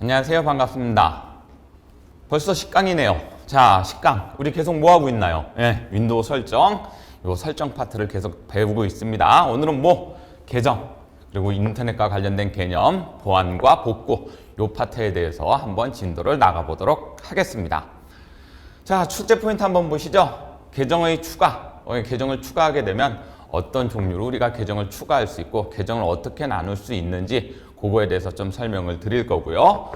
안녕하세요. 반갑습니다. 벌써 10강이네요. 자, 10강. 우리 계속 뭐 하고 있나요? 예, 윈도우 설정. 요 설정 파트를 계속 배우고 있습니다. 오늘은 뭐 계정 그리고 인터넷과 관련된 개념, 보안과 복구 요 파트에 대해서 한번 진도를 나가 보도록 하겠습니다. 자, 출제 포인트 한번 보시죠. 계정의 추가. 어, 계정을 추가하게 되면 어떤 종류로 우리가 계정을 추가할 수 있고 계정을 어떻게 나눌 수 있는지 그거에 대해서 좀 설명을 드릴 거고요.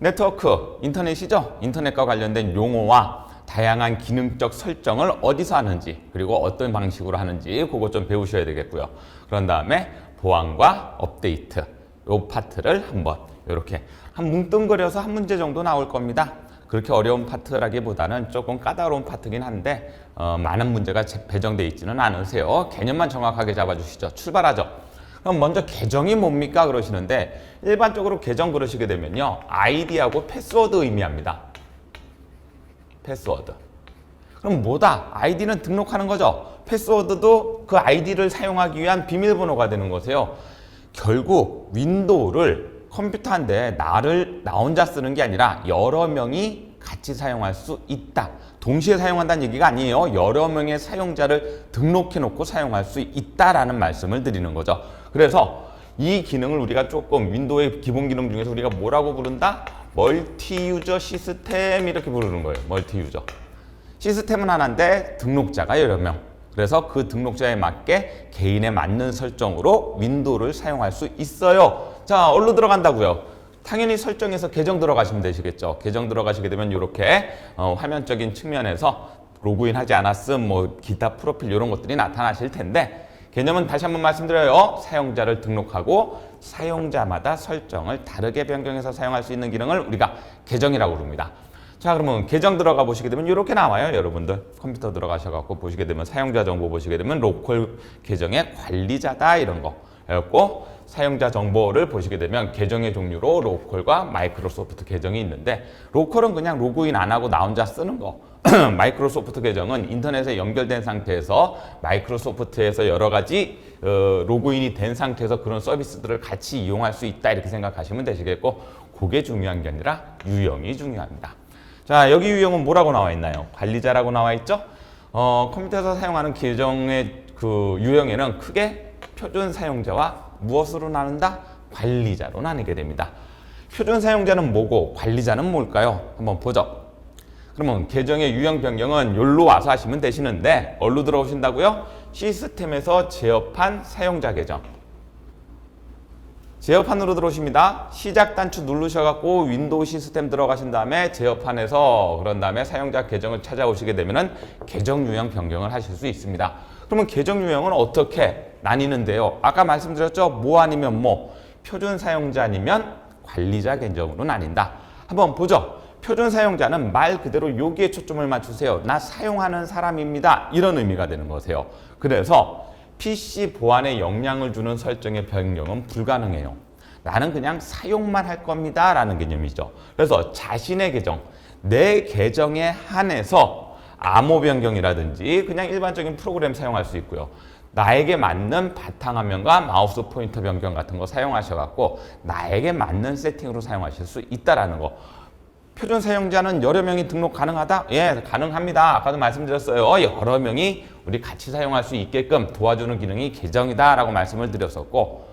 네트워크, 인터넷이죠. 인터넷과 관련된 용어와 다양한 기능적 설정을 어디서 하는지 그리고 어떤 방식으로 하는지 그거 좀 배우셔야 되겠고요. 그런 다음에 보안과 업데이트 요 파트를 한번 이렇게 한 뭉뚱그려서 한 문제 정도 나올 겁니다. 그렇게 어려운 파트라기보다는 조금 까다로운 파트긴 한데 어, 많은 문제가 제- 배정돼 있지는 않으세요. 개념만 정확하게 잡아주시죠. 출발하죠. 그럼 먼저 계정이 뭡니까 그러시는데 일반적으로 계정 그러시게 되면요 아이디하고 패스워드 의미합니다. 패스워드. 그럼 뭐다? 아이디는 등록하는 거죠. 패스워드도 그 아이디를 사용하기 위한 비밀번호가 되는 거세요. 결국 윈도우를 컴퓨터 한대 나를 나 혼자 쓰는 게 아니라 여러 명이 같이 사용할 수 있다. 동시에 사용한다는 얘기가 아니에요. 여러 명의 사용자를 등록해 놓고 사용할 수 있다라는 말씀을 드리는 거죠. 그래서 이 기능을 우리가 조금 윈도우의 기본 기능 중에서 우리가 뭐라고 부른다? 멀티 유저 시스템 이렇게 부르는 거예요. 멀티 유저. 시스템은 하나인데 등록자가 여러 명. 그래서 그 등록자에 맞게 개인에 맞는 설정으로 윈도우를 사용할 수 있어요. 자, 어디로 들어간다고요? 당연히 설정에서 계정 들어가시면 되시겠죠. 계정 들어가시게 되면 이렇게 어, 화면적인 측면에서 로그인 하지 않았음, 뭐 기타 프로필 이런 것들이 나타나실 텐데 개념은 다시 한번 말씀드려요. 사용자를 등록하고 사용자마다 설정을 다르게 변경해서 사용할 수 있는 기능을 우리가 계정이라고 부릅니다. 자 그러면 계정 들어가 보시게 되면 이렇게 나와요 여러분들 컴퓨터 들어가셔갖고 보시게 되면 사용자 정보 보시게 되면 로컬 계정의 관리자다 이런 거 그래갖고 사용자 정보를 보시게 되면 계정의 종류로 로컬과 마이크로소프트 계정이 있는데 로컬은 그냥 로그인 안 하고 나 혼자 쓰는 거 마이크로소프트 계정은 인터넷에 연결된 상태에서 마이크로소프트에서 여러 가지 어, 로그인이 된 상태에서 그런 서비스들을 같이 이용할 수 있다 이렇게 생각하시면 되시겠고 그게 중요한 게 아니라 유형이 중요합니다. 자, 여기 유형은 뭐라고 나와 있나요? 관리자라고 나와 있죠? 어, 컴퓨터에서 사용하는 계정의 그 유형에는 크게 표준 사용자와 무엇으로 나눈다? 관리자로 나뉘게 됩니다. 표준 사용자는 뭐고 관리자는 뭘까요? 한번 보죠. 그러면 계정의 유형 변경은 여기로 와서 하시면 되시는데 어디로 들어오신다고요? 시스템에서 제어판 사용자 계정. 제어판으로 들어오십니다. 시작 단추 누르셔갖고 윈도우 시스템 들어가신 다음에 제어판에서 그런 다음에 사용자 계정을 찾아오시게 되면은 계정 유형 변경을 하실 수 있습니다. 그러면 계정 유형은 어떻게 나뉘는데요? 아까 말씀드렸죠? 뭐 아니면 뭐 표준 사용자 아니면 관리자 계정으로 나뉜다. 한번 보죠. 표준 사용자는 말 그대로 여기에 초점을 맞추세요. 나 사용하는 사람입니다. 이런 의미가 되는 거세요. 그래서 PC 보안에 영향을 주는 설정의 변경은 불가능해요. 나는 그냥 사용만 할 겁니다. 라는 개념이죠. 그래서 자신의 계정, 내 계정에 한해서 암호 변경이라든지 그냥 일반적인 프로그램 사용할 수 있고요. 나에게 맞는 바탕화면과 마우스 포인터 변경 같은 거 사용하셔갖고 나에게 맞는 세팅으로 사용하실 수 있다라는 거. 표준 사용자는 여러 명이 등록 가능하다? 예, 가능합니다. 아까도 말씀드렸어요. 여러 명이 우리 같이 사용할 수 있게끔 도와주는 기능이 계정이다라고 말씀을 드렸었고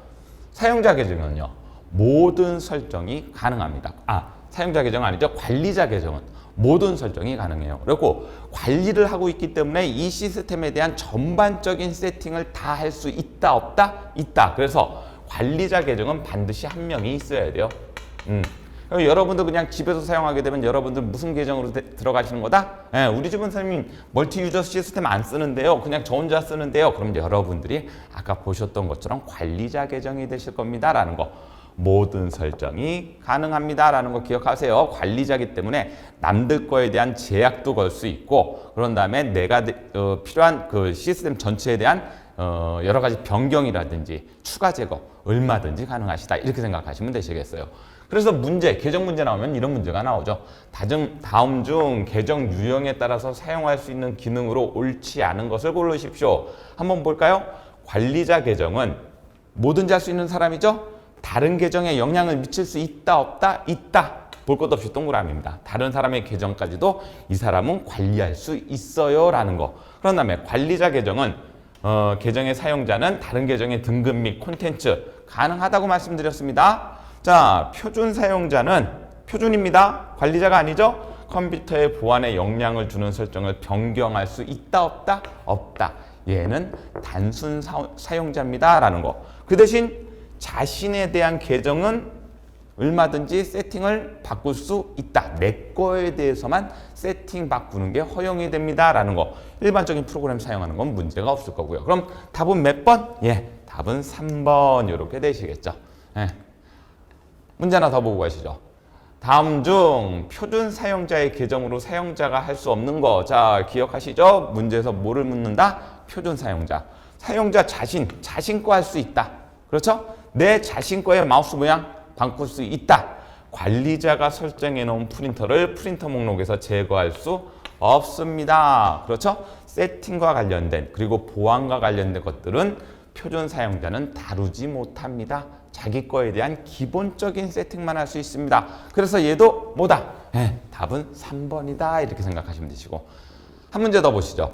사용자 계정은요. 모든 설정이 가능합니다. 아, 사용자 계정 아니죠. 관리자 계정은 모든 설정이 가능해요. 그리고 관리를 하고 있기 때문에 이 시스템에 대한 전반적인 세팅을 다 할 수 있다 없다? 있다. 그래서 관리자 계정은 반드시 한 명이 있어야 돼요. 음. 그럼 여러분도 그냥 집에서 사용하게 되면 여러분들 무슨 계정으로 데- 들어가시는 거다? 예, 우리 집은 선생님 멀티 유저 시스템 안 쓰는데요. 그냥 저 혼자 쓰는데요. 그럼 여러분들이 아까 보셨던 것처럼 관리자 계정이 되실 겁니다라는 거. 모든 설정이 가능합니다라는 거 기억하세요. 관리자기 때문에 남들 거에 대한 제약도 걸 수 있고 그런 다음에 내가 어, 필요한 그 시스템 전체에 대한 어, 여러 가지 변경이라든지 추가 제거 얼마든지 가능하시다 이렇게 생각하시면 되시겠어요. 그래서 문제, 계정 문제 나오면 이런 문제가 나오죠. 다중, 다음 중 계정 유형에 따라서 사용할 수 있는 기능으로 옳지 않은 것을 고르십시오. 한번 볼까요? 관리자 계정은 뭐든지 할 수 있는 사람이죠? 다른 계정에 영향을 미칠 수 있다 없다 있다 볼 것 없이 동그라미입니다. 다른 사람의 계정까지도 이 사람은 관리할 수 있어요 라는 거. 그런 다음에 관리자 계정은 어, 계정의 사용자는 다른 계정의 등급 및 콘텐츠 가능하다고 말씀드렸습니다. 자, 표준 사용자는 표준입니다. 관리자가 아니죠. 컴퓨터의 보안에 영향을 주는 설정을 변경할 수 있다 없다 없다. 얘는 단순 사, 사용자입니다 라는 거. 그 대신 자신에 대한 계정은 얼마든지 세팅을 바꿀 수 있다. 내 거에 대해서만 세팅 바꾸는 게 허용이 됩니다 라는 거. 일반적인 프로그램 사용하는 건 문제가 없을 거고요. 그럼 답은 몇 번? 예, 답은 3번 이렇게 되시겠죠. 예. 문제 하나 더 보고 가시죠. 다음 중 표준 사용자의 계정으로 사용자가 할 수 없는 거. 자, 기억하시죠? 문제에서 뭐를 묻는다? 표준 사용자. 사용자 자신, 자신 거 할 수 있다. 그렇죠? 내 자신 거의 마우스 모양 바꿀 수 있다. 관리자가 설정해 놓은 프린터를 프린터 목록에서 제거할 수 없습니다. 그렇죠? 세팅과 관련된 그리고 보안과 관련된 것들은 표준 사용자는 다루지 못합니다. 자기 거에 대한 기본적인 세팅만 할 수 있습니다. 그래서 얘도 뭐다? 예, 답은 3번이다. 이렇게 생각하시면 되시고. 한 문제 더 보시죠.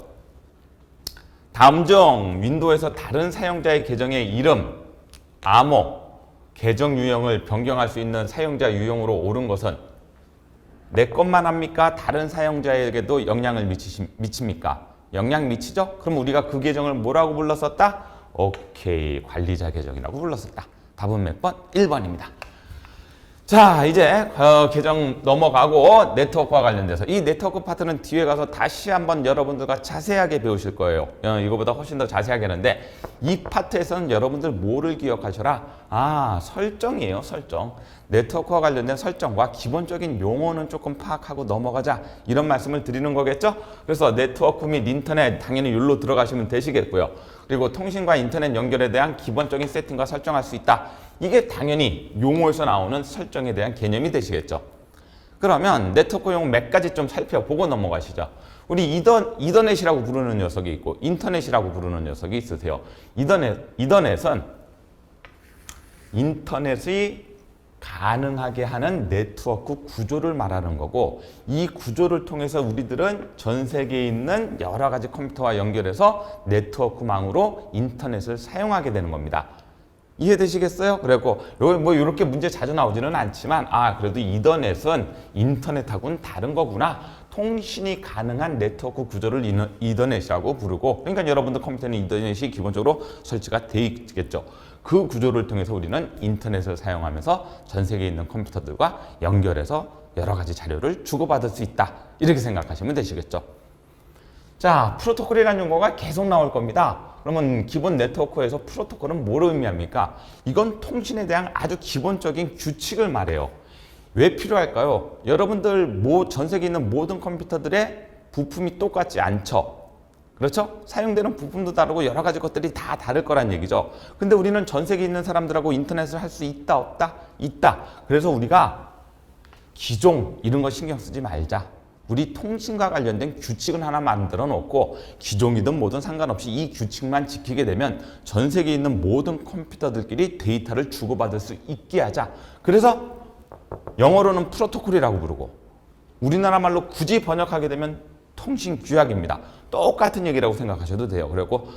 다음 중 윈도우에서 다른 사용자의 계정의 이름, 암호, 계정 유형을 변경할 수 있는 사용자 유형으로 옳은 것은 내 것만 합니까? 다른 사용자에게도 영향을 미치시, 미칩니까? 영향 미치죠? 그럼 우리가 그 계정을 뭐라고 불렀었다? 오케이, 관리자 계정이라고 불렀었다. 답은 몇 번? 1번입니다. 자, 이제 어, 계정 넘어가고 네트워크와 관련돼서 이 네트워크 파트는 뒤에 가서 다시 한번 여러분들과 자세하게 배우실 거예요. 어, 이거보다 훨씬 더 자세하게 하는데 이 파트에서는 여러분들 뭐를 기억하셔라? 아, 설정이에요, 설정. 네트워크와 관련된 설정과 기본적인 용어는 조금 파악하고 넘어가자 이런 말씀을 드리는 거겠죠? 그래서 네트워크 및 인터넷 당연히 율로 들어가시면 되시겠고요. 그리고 통신과 인터넷 연결에 대한 기본적인 세팅과 설정할 수 있다. 이게 당연히 용어에서 나오는 설정에 대한 개념이 되시겠죠. 그러면 네트워크용 몇 가지 좀 살펴보고 넘어가시죠. 우리 이더, 이더넷이라고 부르는 녀석이 있고 인터넷이라고 부르는 녀석이 있으세요. 이더넷, 이더넷은 인터넷이 가능하게 하는 네트워크 구조를 말하는 거고 이 구조를 통해서 우리들은 전 세계에 있는 여러 가지 컴퓨터와 연결해서 네트워크망으로 인터넷을 사용하게 되는 겁니다. 이해되시겠어요? 그리고 뭐 이렇게 문제 자주 나오지는 않지만 아 그래도 이더넷은 인터넷하고는 다른 거구나. 통신이 가능한 네트워크 구조를 이더넷이라고 부르고 그러니까 여러분들 컴퓨터는 이더넷이 기본적으로 설치가 돼 있겠죠. 그 구조를 통해서 우리는 인터넷을 사용하면서 전 세계에 있는 컴퓨터들과 연결해서 여러 가지 자료를 주고받을 수 있다. 이렇게 생각하시면 되시겠죠. 자, 프로토콜이라는 용어가 계속 나올 겁니다. 그러면 기본 네트워크에서 프로토콜은 뭐를 의미합니까? 이건 통신에 대한 아주 기본적인 규칙을 말해요. 왜 필요할까요? 여러분들 뭐 전 세계에 있는 모든 컴퓨터들의 부품이 똑같지 않죠. 그렇죠? 사용되는 부품도 다르고 여러 가지 것들이 다 다를 거란 얘기죠. 근데 우리는 전 세계에 있는 사람들하고 인터넷을 할 수 있다 없다? 있다. 그래서 우리가 기종 이런 거 신경 쓰지 말자. 우리 통신과 관련된 규칙은 하나 만들어 놓고 기종이든 뭐든 상관없이 이 규칙만 지키게 되면 전 세계에 있는 모든 컴퓨터들끼리 데이터를 주고받을 수 있게 하자. 그래서 영어로는 프로토콜이라고 부르고 우리나라 말로 굳이 번역하게 되면 통신 규약입니다. 똑같은 얘기라고 생각하셔도 돼요. 그리고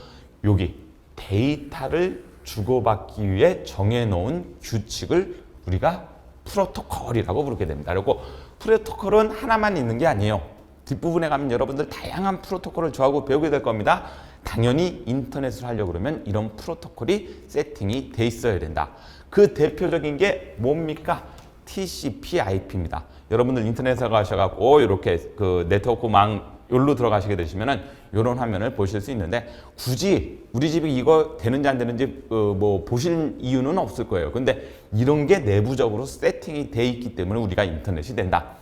여기 데이터를 주고받기 위해 정해놓은 규칙을 우리가 프로토콜이라고 부르게 됩니다. 그리고 프로토콜은 하나만 있는 게 아니에요. 뒷부분에 가면 여러분들 다양한 프로토콜을 좋아하고 배우게 될 겁니다. 당연히 인터넷을 하려고 그러면 이런 프로토콜이 세팅이 돼 있어야 된다. 그 대표적인 게 뭡니까? TCP/IP입니다. 여러분들 인터넷에 가셔갖고 이렇게 그 네트워크망 여기로 들어가시게 되시면은 이런 화면을 보실 수 있는데 굳이 우리 집이 이거 되는지 안 되는지 어, 뭐 보실 이유는 없을 거예요. 근데 이런 게 내부적으로 세팅이 돼 있기 때문에 우리가 인터넷이 된다.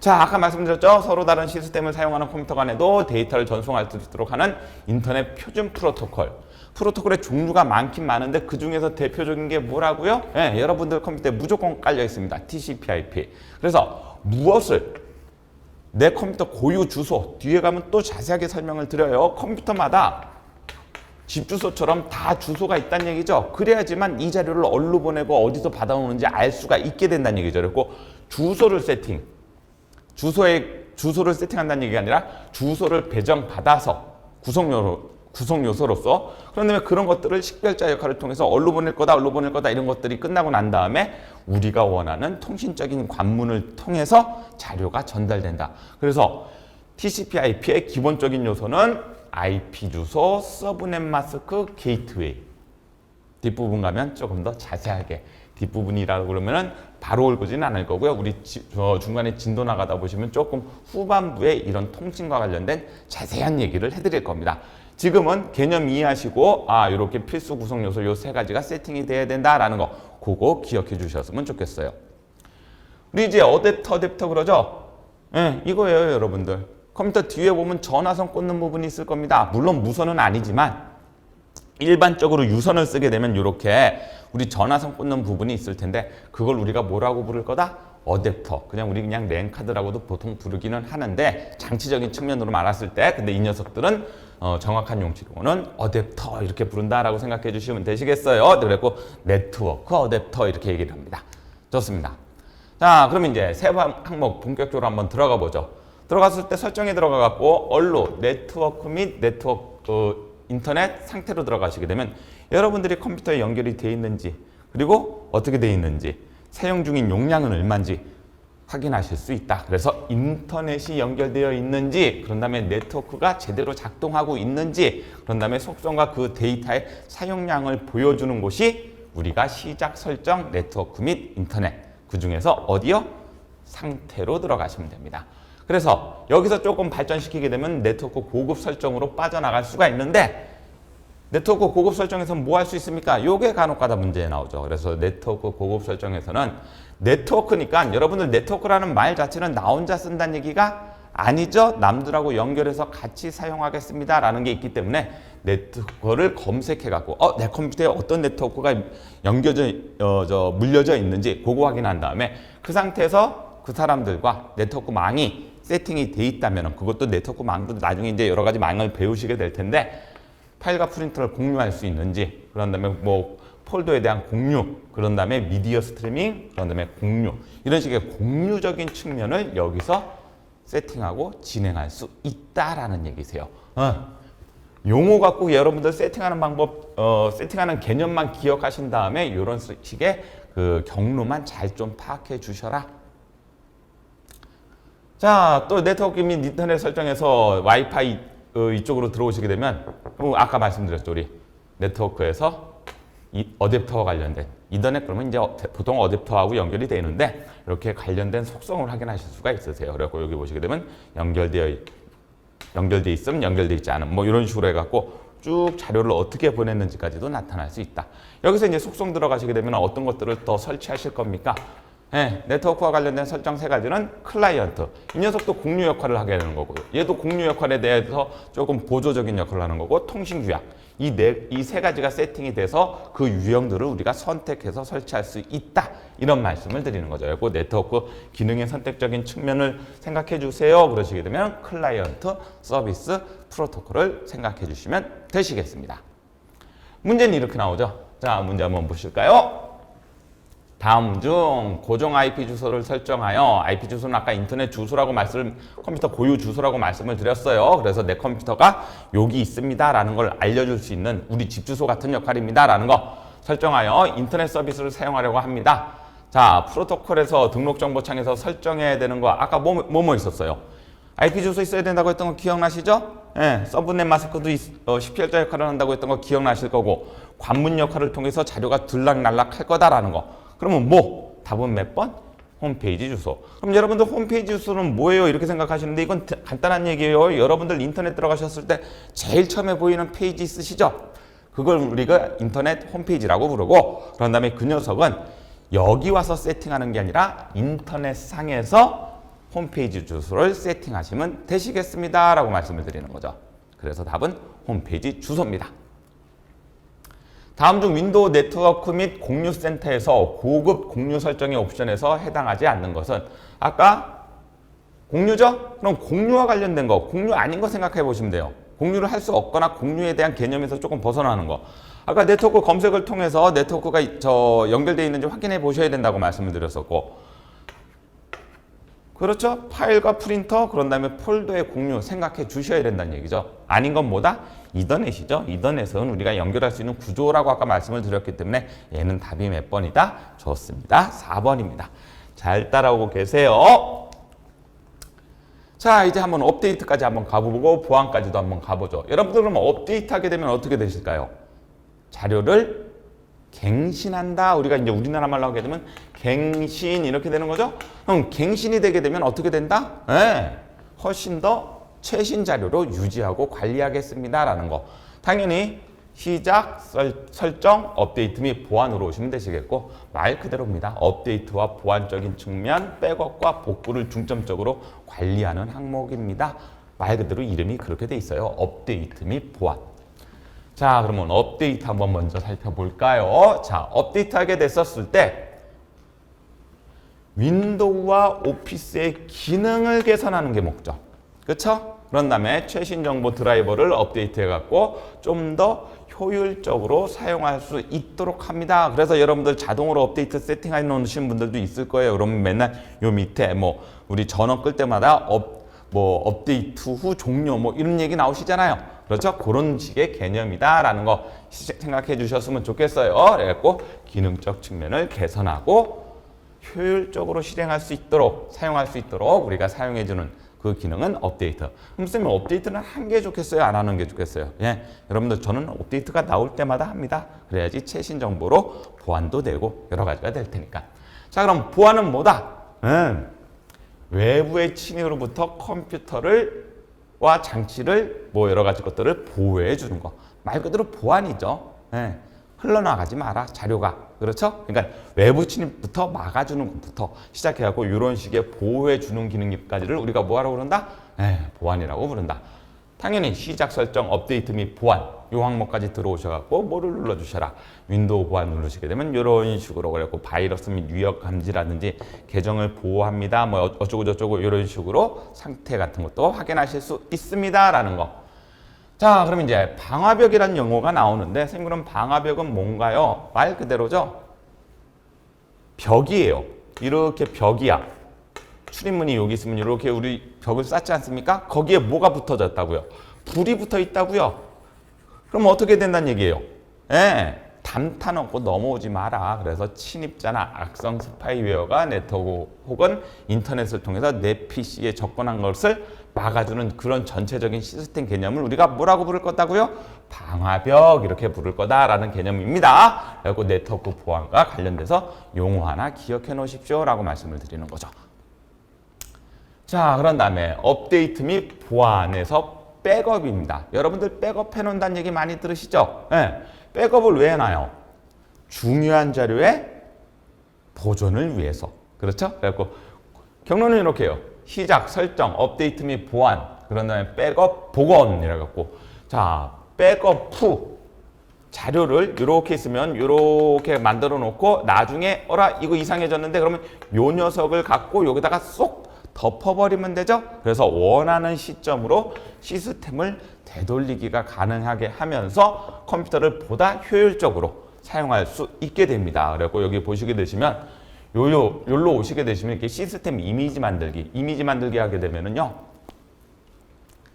자, 아까 말씀드렸죠. 서로 다른 시스템을 사용하는 컴퓨터 간에도 데이터를 전송할 수 있도록 하는 인터넷 표준 프로토콜. 프로토콜의 종류가 많긴 많은데 그 중에서 대표적인 게 뭐라고요? 예, 여러분들 컴퓨터에 무조건 깔려 있습니다. TCP/IP. 그래서 무엇을 내 컴퓨터 고유 주소 뒤에 가면 또 자세하게 설명을 드려요. 컴퓨터마다 집 주소처럼 다 주소가 있다는 얘기죠. 그래야지만 이 자료를 어디로 보내고 어디서 받아오는지 알 수가 있게 된다는 얘기죠. 그리고 주소를 세팅, 주소에 주소를 세팅한다는 얘기가 아니라 주소를 배정받아서 구성 요소 구성 요소로서 그런다면 그런 것들을 식별자 역할을 통해서 어디로 보낼 거다, 어디로 보낼 거다 이런 것들이 끝나고 난 다음에 우리가 원하는 통신적인 관문을 통해서 자료가 전달된다. 그래서 TCP/IP의 기본적인 요소는 IP 주소, 서브넷 마스크, 게이트웨이. 뒷부분 가면 조금 더 자세하게 뒷부분이라고 그러면은 바로 올거지는 않을 거고요. 우리 지, 저 중간에 진도 나가다 보시면 조금 후반부에 이런 통신과 관련된 자세한 얘기를 해드릴 겁니다. 지금은 개념 이해하시고 아 이렇게 필수 구성 요소 요 세 가지가 세팅이 돼야 된다라는 거 그거 기억해 주셨으면 좋겠어요. 우리 이제 어댑터 어댑터 그러죠? 예, 이거예요, 여러분들. 컴퓨터 뒤에 보면 전화선 꽂는 부분이 있을 겁니다. 물론 무선은 아니지만 일반적으로 유선을 쓰게 되면 이렇게 우리 전화선 꽂는 부분이 있을 텐데 그걸 우리가 뭐라고 부를 거다? 어댑터. 그냥 우리 그냥 랜카드라고도 보통 부르기는 하는데 장치적인 측면으로 말았을 때 근데 이 녀석들은 어, 정확한 용치로는 어댑터 이렇게 부른다라고 생각해 주시면 되시겠어요. 그랬고 네트워크 어댑터 이렇게 얘기를 합니다. 좋습니다. 자, 그럼 이제 세 항목 본격적으로 한번 들어가 보죠. 들어갔을 때 설정에 들어가 갖고 언로 네트워크 및 네트워크 어, 인터넷 상태로 들어가시게 되면 여러분들이 컴퓨터에 연결이 되어 있는지 그리고 어떻게 되어 있는지 사용 중인 용량은 얼마인지 확인하실 수 있다. 그래서 인터넷이 연결되어 있는지 그런 다음에 네트워크가 제대로 작동하고 있는지 그런 다음에 속성과 그 데이터의 사용량을 보여주는 곳이 우리가 시작 설정 네트워크 및 인터넷 그 중에서 어디요? 상태로 들어가시면 됩니다. 그래서 여기서 조금 발전시키게 되면 네트워크 고급 설정으로 빠져나갈 수가 있는데 네트워크 고급 설정에서 뭐 할 수 있습니까? 요게 간혹가다 문제 나오죠. 그래서 네트워크 고급 설정에서는 네트워크니까 여러분들 네트워크라는 말 자체는 나 혼자 쓴다는 얘기가 아니죠. 남들하고 연결해서 같이 사용하겠습니다 라는 게 있기 때문에 네트워크를 검색해 갖고 어, 내 컴퓨터에 어떤 네트워크가 연결져 어, 저 물려져 있는지 그거 확인한 다음에 그 상태에서 그 사람들과 네트워크 망이 세팅이 돼 있다면 그것도 네트워크 망도 나중에 이제 여러 가지 망을 배우시게 될 텐데 파일과 프린터를 공유할 수 있는지 그런 다음에 뭐 폴더에 대한 공유 그런 다음에 미디어 스트리밍 그런 다음에 공유 이런 식의 공유적인 측면을 여기서 세팅하고 진행할 수 있다라는 얘기세요. 어. 용어 갖고 여러분들 세팅하는 방법, 어, 세팅하는 개념만 기억하신 다음에 이런 식의 그 경로만 잘 좀 파악해 주셔라. 자, 또 네트워크 및 인터넷 설정에서 와이파이 어, 이쪽으로 들어오시게 되면 어, 아까 말씀드렸죠 우리 네트워크에서 이 어댑터와 관련된 인터넷 그러면 이제 어, 보통 어댑터하고 연결이 되는데 이렇게 관련된 속성을 확인하실 수가 있으세요. 그래갖고 여기 보시게 되면 연결되어 연결돼 있으면 연결돼 있지 않은 뭐 이런 식으로 해갖고 쭉 자료를 어떻게 보냈는지까지도 나타날 수 있다. 여기서 이제 속성 들어가시게 되면 어떤 것들을 더 설치하실 겁니까? 네, 네트워크와 관련된 설정 세 가지는 클라이언트. 이 녀석도 공유 역할을 하게 되는 거고요. 얘도 공유 역할에 대해서 조금 보조적인 역할을 하는 거고 통신 규약. 이 네, 이 세 가지가 세팅이 돼서 그 유형들을 우리가 선택해서 설치할 수 있다. 이런 말씀을 드리는 거죠. 그리고 네트워크 기능의 선택적인 측면을 생각해 주세요. 그러시게 되면 클라이언트, 서비스, 프로토콜을 생각해 주시면 되시겠습니다. 문제는 이렇게 나오죠. 자, 문제 한번 보실까요? 다음 중 고정 IP 주소를 설정하여 IP 주소는 아까 인터넷 주소라고 말씀 컴퓨터 고유 주소라고 말씀을 드렸어요. 그래서 내 컴퓨터가 여기 있습니다라는 걸 알려줄 수 있는 우리 집 주소 같은 역할입니다라는 거 설정하여 인터넷 서비스를 사용하려고 합니다. 자 프로토콜에서 등록 정보 창에서 설정해야 되는 거 아까 뭐뭐뭐 있었어요? IP 주소 있어야 된다고 했던 거 기억나시죠? 예, 서브넷 마스크도 어, CPL자 역할을 한다고 했던 거 기억나실 거고 관문 역할을 통해서 자료가 들락날락 할 거다라는 거. 그러면 뭐? 답은 몇 번? 홈페이지 주소. 그럼 여러분들 홈페이지 주소는 뭐예요? 이렇게 생각하시는데 이건 간단한 얘기예요. 여러분들 인터넷 들어가셨을 때 제일 처음에 보이는 페이지 있으시죠? 그걸 우리가 인터넷 홈페이지라고 부르고 그런 다음에 그 녀석은 여기 와서 세팅하는 게 아니라 인터넷 상에서 홈페이지 주소를 세팅하시면 되시겠습니다. 라고 말씀을 드리는 거죠. 그래서 답은 홈페이지 주소입니다. 다음 중 윈도우 네트워크 및 공유 센터에서 고급 공유 설정의 옵션에서 해당하지 않는 것은 아까 공유죠? 그럼 공유와 관련된 거, 공유 아닌 거 생각해 보시면 돼요. 공유를 할 수 없거나 공유에 대한 개념에서 조금 벗어나는 거. 아까 네트워크 검색을 통해서 네트워크가 이- 저 연결되어 있는지 확인해 보셔야 된다고 말씀을 드렸었고 그렇죠? 파일과 프린터 그런 다음에 폴더의 공유 생각해 주셔야 된다는 얘기죠. 아닌 건 뭐다? 이더넷이죠. 이더넷은 우리가 연결할 수 있는 구조라고 아까 말씀을 드렸기 때문에 얘는 답이 몇 번이다? 좋습니다. 4번입니다. 잘 따라오고 계세요. 자, 이제 한번 업데이트까지 한번 가보고 보안까지도 한번 가보죠. 여러분들 그러면 업데이트하게 되면 어떻게 되실까요? 자료를 갱신한다. 우리가 이제 우리나라 말로 하게 되면 갱신 이렇게 되는 거죠. 그럼 갱신이 되게 되면 어떻게 된다? 예. 훨씬 더 최신 자료로 유지하고 관리하겠습니다라는 거. 당연히 시작, 설, 설정, 업데이트 및 보안으로 오시면 되시겠고 말 그대로입니다. 업데이트와 보안적인 측면, 백업과 복구를 중점적으로 관리하는 항목입니다. 말 그대로 이름이 그렇게 돼 있어요. 업데이트 및 보안. 자, 그러면 업데이트 한번 먼저 살펴볼까요? 자, 업데이트하게 됐었을 때 윈도우와 오피스의 기능을 개선하는 게 목적. 그렇죠? 그런 다음에 최신 정보 드라이버를 업데이트해 갖고 좀 더 효율적으로 사용할 수 있도록 합니다. 그래서 여러분들 자동으로 업데이트 세팅해 놓으신 분들도 있을 거예요. 그러면 맨날 요 밑에 뭐 우리 전원 끌 때마다 업 뭐 업데이트 후 종료 뭐 이런 얘기 나오시잖아요. 그렇죠? 그런 식의 개념이다라는 거 시- 생각해 주셨으면 좋겠어요. 그래갖고 기능적 측면을 개선하고 효율적으로 실행할 수 있도록 사용할 수 있도록 우리가 사용해 주는 그 기능은 업데이트. 그럼 쌤이 업데이트는 한 게 좋겠어요? 안 하는 게 좋겠어요? 예. 여러분들 저는 업데이트가 나올 때마다 합니다. 그래야지 최신 정보로 보안도 되고 여러 가지가 될 테니까. 자, 그럼 보안은 뭐다? 음. 외부의 침입으로부터 컴퓨터를 와 장치를 뭐 여러 가지 것들을 보호해 주는 거. 말 그대로 보안이죠. 예. 흘러나가지 마라 자료가 그렇죠? 그러니까 외부 침입부터 막아주는 것부터 시작해갖고 이런 식의 보호해 주는 기능까지를 우리가 뭐하라고 그런다? 예, 보안이라고 부른다. 당연히 시작 설정, 업데이트 및 보안 요 항목까지 들어오셔갖고 뭐를 눌러주셔라. 윈도우 보안 누르시게 되면 이런 식으로 그래갖고 바이러스 및 위협 감지라든지 계정을 보호합니다. 뭐 어쩌고 저쩌고 이런 식으로 상태 같은 것도 확인하실 수 있습니다라는 거. 자, 그럼 이제 방화벽이라는 용어가 나오는데 선생님 그럼 방화벽은 뭔가요? 말 그대로죠. 벽이에요. 이렇게 벽이야. 출입문이 여기 있으면 이렇게 우리 벽을 쌓지 않습니까? 거기에 뭐가 붙어졌다고요? 불이 붙어 있다고요. 그럼 어떻게 된다는 얘기예요? 예. 담타 놓고 넘어오지 마라. 그래서 침입자나 악성 스파이웨어가 네트워크 혹은 인터넷을 통해서 내 PC에 접근한 것을 막아주는 그런 전체적인 시스템 개념을 우리가 뭐라고 부를 거다고요? 방화벽 이렇게 부를 거다라는 개념입니다. 그리고 네트워크 보안과 관련돼서 용어 하나 기억해 놓으십시오라고 말씀을 드리는 거죠. 자, 그런 다음에 업데이트 및 보안에서 백업입니다. 여러분들 백업 해놓는다는 얘기 많이 들으시죠? 예. 백업을 왜 해놔요? 중요한 자료의 보존을 위해서. 그렇죠? 그래갖고 경로는 이렇게 해요. 시작, 설정, 업데이트 및 보안. 그런 다음에 백업, 복원. 이래갖고. 자, 백업 후. 자료를 이렇게 있으면 이렇게 만들어 놓고 나중에 어라 이거 이상해졌는데 그러면 요 녀석을 갖고 여기다가 쏙 덮어버리면 되죠. 그래서 원하는 시점으로 시스템을 되돌리기가 가능하게 하면서 컴퓨터를 보다 효율적으로 사용할 수 있게 됩니다. 그래고 여기 보시게 되시면 요요 요로 오시게 되시면 이렇게 시스템 이미지 만들기 이미지 만들기 하게 되면은요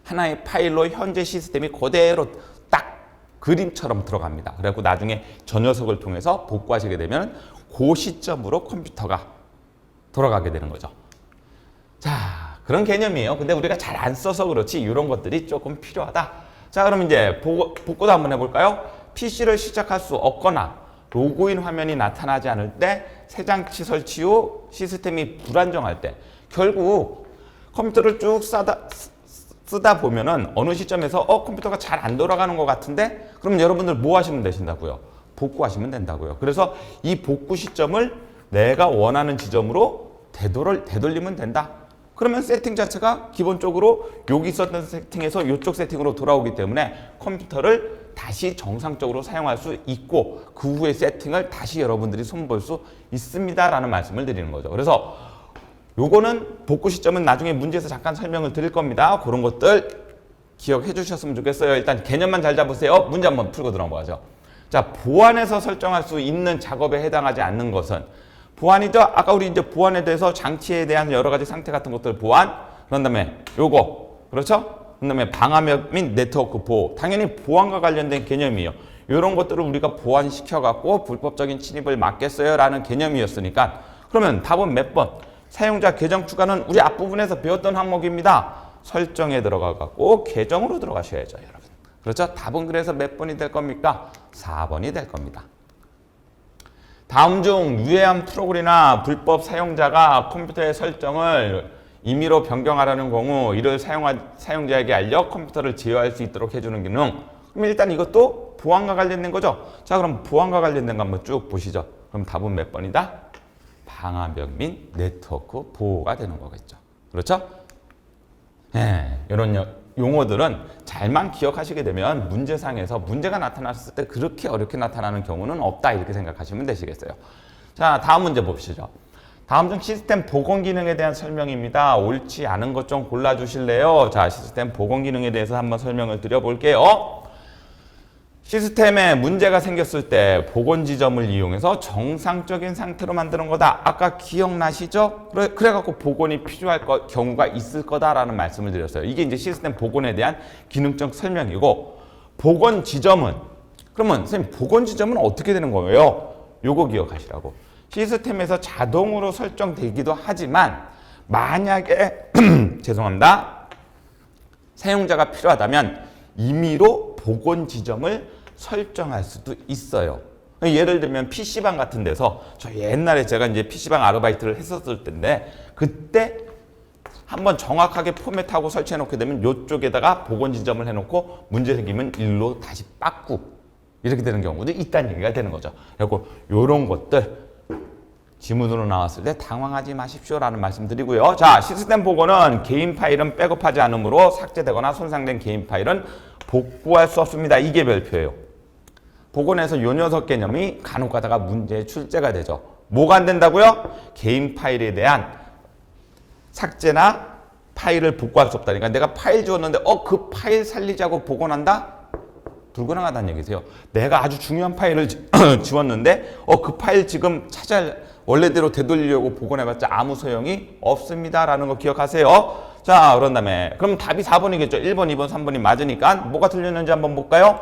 하나의 파일로 현재 시스템이 그대로 딱 그림처럼 들어갑니다. 그래갖고 나중에 저 녀석을 통해서 복구하시게 되면 그 시점으로 컴퓨터가 돌아가게 되는 거죠. 자, 그런 개념이에요. 근데 우리가 잘 안 써서 그렇지 이런 것들이 조금 필요하다. 자, 그럼 이제 복구, 복구도 한번 해볼까요? PC를 시작할 수 없거나 로그인 화면이 나타나지 않을 때 새 장치 설치 후 시스템이 불안정할 때 결국 컴퓨터를 쭉 싸다, 쓰- 쓰다 보면은 어느 시점에서 어 컴퓨터가 잘 안 돌아가는 것 같은데 그럼 여러분들 뭐 하시면 되신다고요? 복구하시면 된다고요. 그래서 이 복구 시점을 내가 원하는 지점으로 되돌, 되돌리면 된다. 그러면 세팅 자체가 기본적으로 여기 있었던 세팅에서 이쪽 세팅으로 돌아오기 때문에 컴퓨터를 다시 정상적으로 사용할 수 있고 그 후에 세팅을 다시 여러분들이 손볼 수 있습니다라는 말씀을 드리는 거죠. 그래서 요거는 복구 시점은 나중에 문제에서 잠깐 설명을 드릴 겁니다. 그런 것들 기억해 주셨으면 좋겠어요. 일단 개념만 잘 잡으세요. 문제 한번 풀고 들어보죠. 자, 보안에서 설정할 수 있는 작업에 해당하지 않는 것은 보안이죠. 아까 우리 이제 보안에 대해서 장치에 대한 여러 가지 상태 같은 것들 보안. 그런 다음에 요거. 그렇죠? 그런 다음에 방화벽 및 네트워크 보호. 당연히 보안과 관련된 개념이에요. 이런 것들을 우리가 보완시켜 갖고 불법적인 침입을 막겠어요 라는 개념이었으니까 그러면 답은 몇 번? 사용자 계정 추가는 우리 앞부분에서 배웠던 항목입니다. 설정에 들어가 갖고 계정으로 들어가셔야죠, 여러분. 그렇죠? 답은 그래서 몇 번이 될 겁니까? 4번이 될 겁니다. 다음 중 유해한 프로그램이나 불법 사용자가 컴퓨터의 설정을 임의로 변경하라는 경우 이를 사용하, 사용자에게 알려 컴퓨터를 제어할 수 있도록 해주는 기능. 그럼 일단 이것도 보안과 관련된 거죠. 자, 그럼 보안과 관련된 거 한번 쭉 보시죠. 그럼 답은 몇 번이다? 방화벽 및 네트워크 보호가 되는 거겠죠. 그렇죠? 예, 이런 여- 용어들은 잘만 기억하시게 되면 문제상에서 문제가 나타났을 때 그렇게 어렵게 나타나는 경우는 없다 이렇게 생각하시면 되시겠어요. 자, 다음 문제 보시죠. 다음 중 시스템 복원 기능에 대한 설명입니다. 옳지 않은 것 좀 골라 주실래요? 자, 시스템 복원 기능에 대해서 한번 설명을 드려 볼게요. 시스템에 문제가 생겼을 때 복원 지점을 이용해서 정상적인 상태로 만드는 거다. 아까 기억나시죠? 그래, 그래갖고 복원이 필요할 거, 경우가 있을 거다라는 말씀을 드렸어요. 이게 이제 시스템 복원에 대한 기능적 설명이고, 복원 지점은, 그러면 선생님, 복원 지점은 어떻게 되는 거예요? 요거 기억하시라고. 시스템에서 자동으로 설정되기도 하지만, 만약에, 죄송합니다. 사용자가 필요하다면 임의로 복원 지점을 설정할 수도 있어요. 예를 들면 PC방 같은 데서 저 옛날에 제가 이제 PC방 아르바이트를 했었을 때인데 그때 한번 정확하게 포맷하고 설치해 놓게 되면 이쪽에다가 복원 지점을 해 놓고 문제 생기면 일로 다시 빠꾸 이렇게 되는 경우도 있다는 얘기가 되는 거죠. 그리고 이런 것들 지문으로 나왔을 때 당황하지 마십시오라는 말씀 드리고요. 자, 시스템 복원은 개인 파일은 백업하지 않으므로 삭제되거나 손상된 개인 파일은 복구할 수 없습니다. 이게 별표예요. 복원에서 요 녀석 개념이 간혹 가다가 문제의 출제가 되죠. 뭐가 안 된다고요? 개인 파일에 대한 삭제나 파일을 복구할 수 없다니까 내가 파일 지웠는데 어 그 파일 살리자고 복원한다? 불가능하다는 얘기세요. 내가 아주 중요한 파일을 지- 지웠는데 어 그 파일 지금 찾아 원래대로 되돌리려고 복원해봤자 아무 소용이 없습니다라는 거 기억하세요. 자 그런 다음에 그럼 답이 4번이겠죠. 1번, 2번, 3번이 맞으니까 뭐가 틀렸는지 한번 볼까요?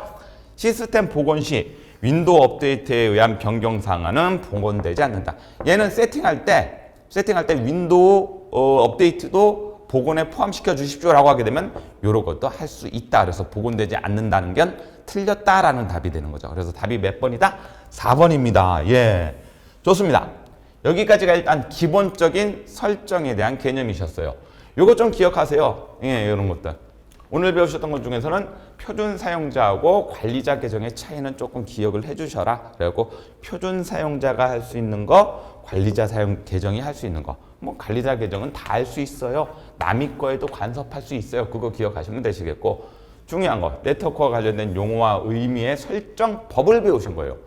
시스템 복원 시 윈도우 업데이트에 의한 변경 사항은 복원되지 않는다. 얘는 세팅할 때 세팅할 때 윈도우 어, 업데이트도 복원에 포함시켜 주십시오라고 하게 되면 요런 것도 할 수 있다. 그래서 복원되지 않는다는 건 틀렸다라는 답이 되는 거죠. 그래서 답이 몇 번이다? 4번입니다. 예. 좋습니다. 여기까지가 일단 기본적인 설정에 대한 개념이셨어요. 요거 좀 기억하세요. 예, 이런 것들. 오늘 배우셨던 것 중에서는 표준 사용자하고 관리자 계정의 차이는 조금 기억을 해주셔라. 그리고 표준 사용자가 할 수 있는 거, 관리자 사용 계정이 할 수 있는 거. 뭐 관리자 계정은 다 할 수 있어요. 남의 거에도 간섭할 수 있어요. 그거 기억하시면 되시겠고 중요한 거 네트워크와 관련된 용어와 의미의 설정 법을 배우신 거예요.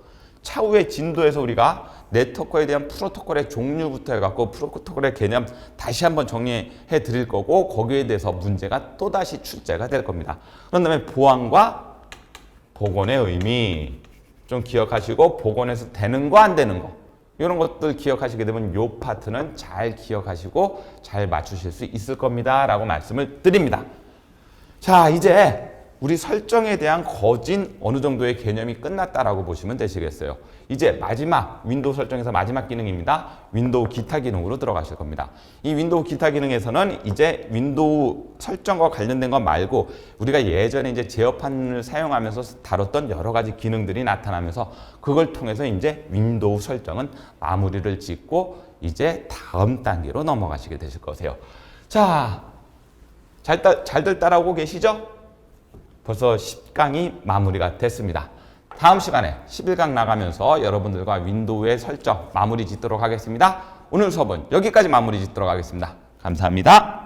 차후의 진도에서 우리가 네트워크에 대한 프로토콜의 종류부터 해갖고 프로토콜의 개념 다시 한번 정리해 드릴 거고 거기에 대해서 문제가 또다시 출제가 될 겁니다. 그런 다음에 보안과 복원의 의미 좀 기억하시고 복원해서 되는 거 안 되는 거 이런 것들 기억하시게 되면 요 파트는 잘 기억하시고 잘 맞추실 수 있을 겁니다 라고 말씀을 드립니다. 자, 이제 우리 설정에 대한 거진 어느 정도의 개념이 끝났다라고 보시면 되시겠어요. 이제 마지막 윈도우 설정에서 마지막 기능입니다. 윈도우 기타 기능으로 들어가실 겁니다. 이 윈도우 기타 기능에서는 이제 윈도우 설정과 관련된 것 말고 우리가 예전에 이제 제어판을 사용하면서 다뤘던 여러 가지 기능들이 나타나면서 그걸 통해서 이제 윈도우 설정은 마무리를 짓고 이제 다음 단계로 넘어가시게 되실 거세요. 자, 잘 따, 잘들 따라오고 계시죠? 벌써 10강이 마무리가 됐습니다. 다음 시간에 11강 나가면서 여러분들과 윈도우의 설정 마무리 짓도록 하겠습니다. 오늘 수업은 여기까지 마무리 짓도록 하겠습니다. 감사합니다.